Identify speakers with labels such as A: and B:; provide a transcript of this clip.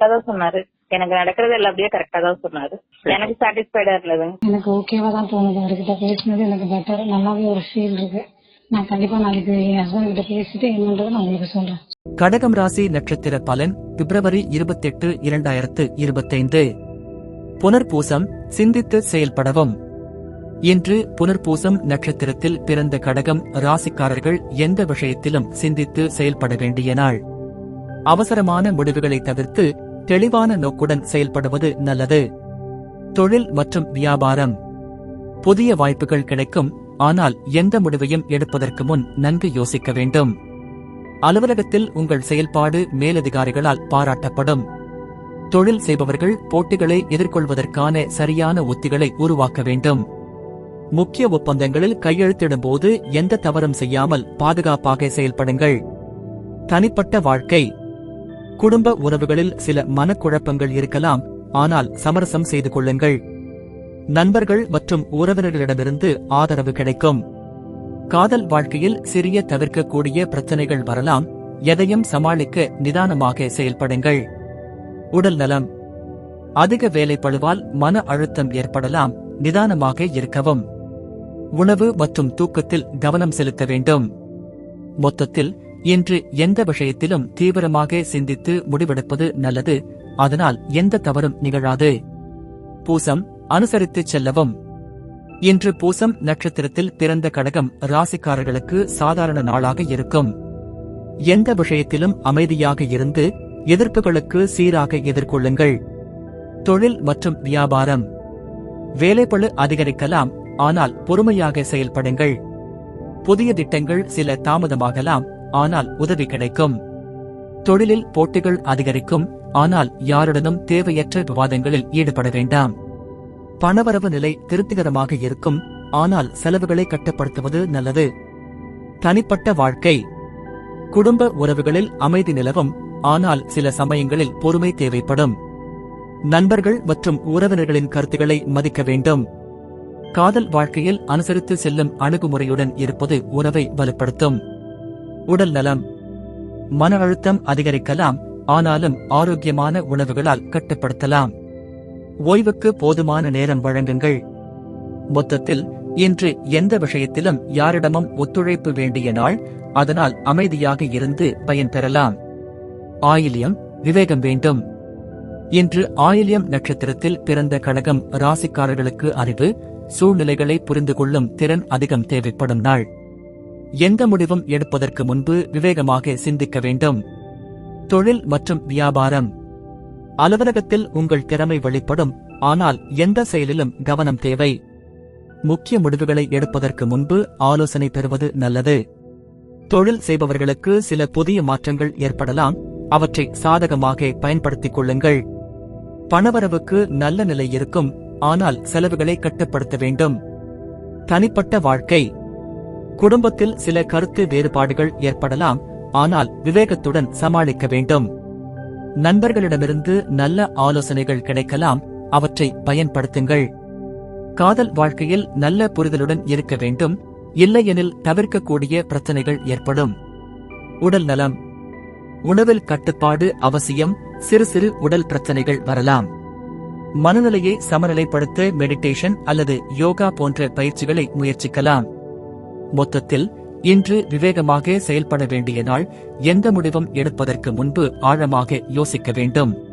A: கரெக்டா தான் சொன்னாரு. எனக்கு நடக்கிறது எல்லாம் அப்படியே கரெக்டா தான் சொன்னாரு. எனக்கு சாட்டிஸ்ஃபைடா இருந்ததுங்க
B: எனக்கு ஓகேவா தான் தோணுது. அவர்கிட்ட பேசினது எனக்கு பெட்டர் நல்லாவே ஒரு ஃபீல் இருக்கு. நான் கண்டிப்பா நாளைக்கு என் ஹஸ்பண்ட் கிட்ட பேசிட்டு என்னன்றதை நான் உங்களுக்கு சொல்றேன்.
C: கடகம் ராசி நட்சத்திர பலன் பிப்ரவரி இருபத்தெட்டு இரண்டாயிரத்து இருபத்தைந்து. புனர்பூசம் சிந்தித்து செயல்படவும். இன்று புனர்பூசம் நட்சத்திரத்தில் பிறந்த கடகம் ராசிக்காரர்கள் எந்த விஷயத்திலும் சிந்தித்து செயல்பட வேண்டிய நாள். அவசரமான முடிவுகளை தவிர்த்து தெளிவான நோக்குடன் செயல்படுவது நல்லது. தொழில் மற்றும் வியாபாரம். புதிய வாய்ப்புகள் கிடைக்கும் ஆனால் எந்த முடிவையும் எடுப்பதற்கு முன் நன்கு யோசிக்க வேண்டும். அலுவலகத்தில் உங்கள் செயல்பாடு மேலதிகாரிகளால் பாராட்டப்படும். தொழில் செய்பவர்கள் போட்டிகளை எதிர்கொள்வதற்கான சரியான உத்திகளை உருவாக்க வேண்டும். முக்கிய ஒப்பந்தங்களில் கையெழுத்திடும்போது எந்த தவறும் செய்யாமல் பாதுகாப்பாக செயல்படுங்கள். தனிப்பட்ட வாழ்க்கை குடும்ப உறவுகளில் சில மனக்குழப்பங்கள் இருக்கலாம். ஆனால் சமரசம் செய்து கொள்ளுங்கள். நண்பர்கள் மற்றும் உறவினர்களிடமிருந்து ஆதரவு கிடைக்கும். காதல் வாழ்க்கையில் சிறிய தவிர்க்கக்கூடிய பிரச்சனைகள் வரலாம். எதையும் சமாளிக்க நிதானமாக செயல்படுங்கள். உடல் நலம். அதிக வேலைப்பழுவால் மன அழுத்தம் ஏற்படலாம். நிதானமாக இருக்கவும். உணவு மற்றும் தூக்கத்தில் கவனம் செலுத்த வேண்டும். மொத்தத்தில் இன்று எந்த விஷயத்திலும் தீவிரமாக சிந்தித்து முடிவெடுப்பது நல்லது. அதனால் எந்த தவறும் நிகழாது. பூசம் அனுசரித்துச் செல்லவும். இன்று பூசம் நட்சத்திரத்தில் பிறந்த கடகம் ராசிக்காரர்களுக்கு சாதாரண நாளாக இருக்கும். எந்த விஷயத்திலும் அமைதியாக இருந்து எதிர்ப்புகளுக்கு சீராக எதிர்கொள்ளுங்கள். தொழில் மற்றும் வியாபாரம். வேலைப்பழு அதிகரிக்கலாம் ஆனால் பொறுமையாக செயல்படுங்கள். புதிய திட்டங்கள் சில தாமதமாகலாம் ஆனால் உதவி கிடைக்கும். தொழிலில் போட்டிகள் அதிகரிக்கும் ஆனால் யாருடனும் தேவையற்ற விவாதங்களில் ஈடுபட வேண்டாம். பணவரவு நிலை திருப்திகரமாக இருக்கும் ஆனால் செலவுகளை கட்டுப்படுத்துவது நல்லது. தனிப்பட்ட வாழ்க்கை. குடும்ப உறவுகளில் அமைதி நிலவும் ஆனால் சில சமயங்களில் பொறுமை தேவைப்படும். நண்பர்கள் மற்றும் உறவினர்களின் கருத்துக்களை மதிக்க வேண்டும். காதல் வாழ்க்கையில் அனுசரித்து செல்லும் அணுகுமுறையுடன் இருப்பது உறவை வலுப்படுத்தும். உடல் நலம். மன அழுத்தம் அதிகரிக்கலாம் ஆனாலும் ஆரோக்கியமான உணவுகளால் கட்டுப்படுத்தலாம். ஓய்வுக்கு போதுமான நேரம் வழங்குங்கள். மொத்தத்தில் இன்று எந்த விஷயத்திலும் யாரிடமும் ஒத்துழைப்பு வேண்டிய நாள் அதனால் அமைதியாக இருந்து பயன் பெறலாம். ஆயில்யம் விவேகம் வேண்டும். இன்று ஆயில்யம் நட்சத்திரத்தில் பிறந்த கழகம் ராசிக்காரர்களுக்கு அறிவு சூழ்நிலைகளை புரிந்து கொள்ளும் திறன் அதிகம் தேவைப்படும் நாள். எந்த முடிவும் எடுப்பதற்கு முன்பு விவேகமாக சிந்திக்க வேண்டும். தொழில் மற்றும் வியாபாரம். அலுவலகத்தில் உங்கள் திறமை வெளிப்படும் ஆனால் எந்த செயலிலும் கவனம் தேவை. முக்கிய முடிவுகளை எடுப்பதற்கு முன்பு ஆலோசனை பெறுவது நல்லது. தொழில் செய்பவர்களுக்கு சில புதிய மாற்றங்கள் ஏற்படலாம் அவற்றை சாதகமாக பயன்படுத்திக் கொள்ளுங்கள். பணவரவுக்கு நல்ல நிலை இருக்கும் ஆனால் செலவுகளை கட்டுப்படுத்த வேண்டும். தனிப்பட்ட வாழ்க்கை. குடும்பத்தில் சில கருத்து வேறுபாடுகள் ஏற்படலாம். ஆனால் விவேகத்துடன் சமாளிக்க வேண்டும். நண்பர்களிடமிருந்து நல்ல ஆலோசனைகள் கிடைக்கலாம். அவற்றை பயன்படுத்துங்கள். காதல் வாழ்க்கையில் நல்ல புரிதலுடன் இருக்க வேண்டும். இல்லையெனில் தவிர்க்கக்கூடிய பிரச்சனைகள் ஏற்படும். உடல் நலம். உணவில் கட்டுப்பாடு அவசியம். சிறு சிறு உடல் பிரச்சனைகள் வரலாம். மனநிலையை சமநிலைப்படுத்த மெடிடேஷன் அல்லது யோகா போன்ற பயிற்சிகளை முயற்சிக்கலாம். மொத்தத்தில் இன்று விவேகமாக செயல்பட வேண்டிய நாள் எந்த முடிவும் எடுப்பதற்கு முன்பு ஆழமாக யோசிக்க வேண்டும்.